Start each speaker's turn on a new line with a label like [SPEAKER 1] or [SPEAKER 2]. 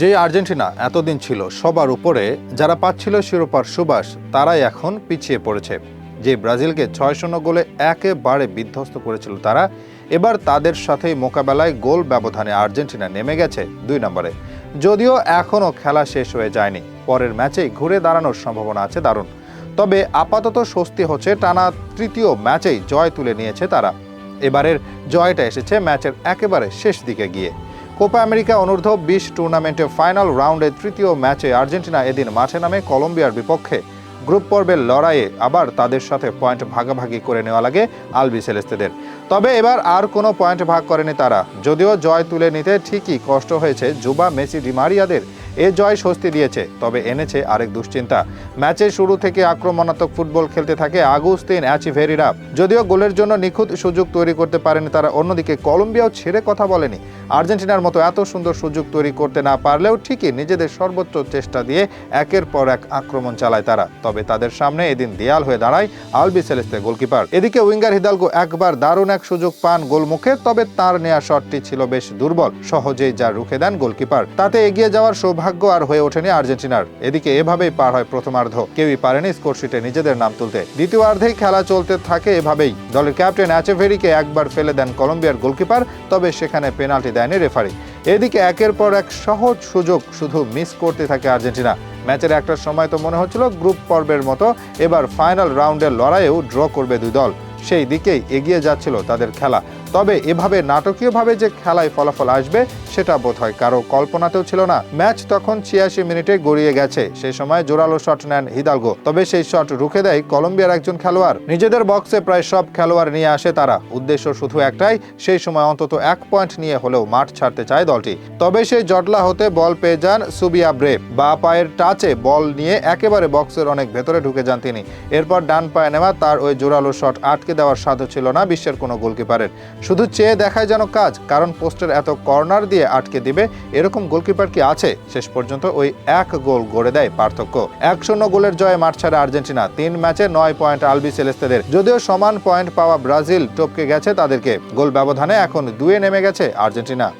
[SPEAKER 1] যে আর্জেন্টিনা এতদিন ছিল সবার উপরে, যারা পাচ্ছিল শিরোপার সুবাস, তারাই এখন পিছিয়ে পড়েছে। যে ব্রাজিলকে ছয় শূন্য গোলে একেবারে বিধ্বস্ত করেছিল তারা, এবার তাদের সাথেই মোকাবেলায় গোল ব্যবধানে আর্জেন্টিনা নেমে গেছে দুই নম্বরে। যদিও এখনও খেলা শেষ হয়ে যায়নি, পরের ম্যাচেই ঘুরে দাঁড়ানোর সম্ভাবনা আছে দারুণ। তবে আপাতত স্বস্তি হচ্ছে টানা তৃতীয় ম্যাচেই জয় তুলে নিয়েছে তারা। এবারের জয়টা এসেছে ম্যাচের একেবারে শেষ দিকে গিয়ে। কোপা আমেরিকা অনূর্ধ্ব বিশ টুর্নামেন্টের ফাইনাল রাউন্ডের তৃতীয় ম্যাচে আর্জেন্টিনা এদিন মাঠে নামে কলম্বিয়ার বিপক্ষে গ্রুপ পর্বের লড়াইয়ে আবার তাদের সাথে পয়েন্ট ভাগাভাগি করে নেওয়া লাগে আলবি সেলেস্তেদের। তবে এবার আর কোনো পয়েন্ট ভাগ করেনি তারা। যদিও জয় তুলে নিতে ঠিকই কষ্ট হয়েছে জুবা মেসি ডিমারিয়াদের এ জয় স্বস্তি দিয়েছে, তবে এনেছে আরেক দুশ্চিন্তা। ম্যাচের শুরু থেকে আক্রমণাত্মক ফুটবল খেলতে থাকে আগুস্তিন অ্যাচিভেরিরা। যদিও গোলের জন্য নিখুঁত সুযোগ তৈরি করতে পারেনি তারা, অন্যদিকে কলম্বিয়াও ছেড়ে কথা বলেনি। আর্জেন্টিনার মতো এত সুন্দর সুযোগ তৈরি করতে না পারলেও ঠিকই নিজেদের সর্বোচ্চ চেষ্টা দিয়ে একের পর এক আক্রমণ চালায় তারা। তবে তাদের সামনে এদিন দেয়াল হয়ে দাঁড়ায় আলবি সেলেস্তে গোলকিপার। এদিকে উইঙ্গার হিদালগো একবার দারুণ এক সুযোগ পান গোলমুখে, তবে তার নেয়া শটটি ছিল বেশ দুর্বল। সহজেই যা রুখে দেন গোলকিপার। তাতে এগিয়ে যাওয়ার সৌভাগ্য আর হয়ে ওঠেনি আর্জেন্টিনার। এদিকে এভাবেই পার হয় প্রথমার্ধ। কেউই পারেনি স্কোরশিটে নিজেদের নাম তুলতে। দ্বিতীয়ার্ধেই খেলা চলতে থাকে এভাবেই। দলের ক্যাপ্টেন অ্যাচেভেরিকে একবার ফেলে দেন কলম্বিয়ার গোলকিপার, তবে সেখানে পেনাল্টি দেয়নি রেফারি। এদিকে একের পর এক সহজ সুযোগ শুধু মিস করতে থাকে আর্জেন্টিনা। ম্যাচের একটা সময় তো মনে হচ্ছিল গ্রুপ পর্বের মতো, এবার ফাইনাল রাউন্ডের লড়াইয়েও ড্র করবে দুই দল। সেই দিকেই এগিয়ে যাচ্ছিল তাদের খেলা। তবে এভাবে নাটকীয়ভাবে যে খেলায় ফলাফল আসবে, সেটা বোধ হয় কারও কল্পনাতেও ছিল না। ম্যাচ তখন ছিয়াশি মিনিটে গড়িয়ে গেছে। সেই সময় জোরালো শট নেন হিদালগো। তবে সেই শট রুখে দেয় কলম্বিয়ার একজন খেলোয়াড়। নিজেদের বক্সে প্রায় সব খেলোয়াড় নিয়ে আসে তারা। উদ্দেশ্য শুধু একটাই, সেই সময় অন্তত এক পয়েন্ট নিয়ে হলেও মাঠ ছাড়তে চায় দলটি। তবে সেই জটলা হতে বল পেয়ে যান সুবিয়া ব্রে। বা পায়ের টাচে বল নিয়ে একেবারে বক্সের অনেক ভেতরে ঢুকে যান তিনি। এরপর ডান পায়ে নেওয়া তার ওই জোরালো শট আটকে দেওয়ার সাধ্য ছিল না বিশ্বের কোনো গোলকিপারের। শুধু চেয়ে দেখায় যেন কাজ, কারণ পোস্টের এত কর্নার দিয়ে আটকে দিবে, এরকম গোলকিপার কি আছে? শেষ পর্যন্ত ওই এক গোল গড়ে দেয় পার্থক্য। এক শূন্য গোলের জয়ে মাঠ ছাড়ে আর্জেন্টিনা। তিন ম্যাচে নয় পয়েন্ট আলবি সেলেস্তেদের। যদিও সমান পয়েন্ট পাওয়া ব্রাজিল টপকে গেছে তাদেরকে। গোল ব্যবধানে এখন দুয়ে নেমে গেছে আর্জেন্টিনা।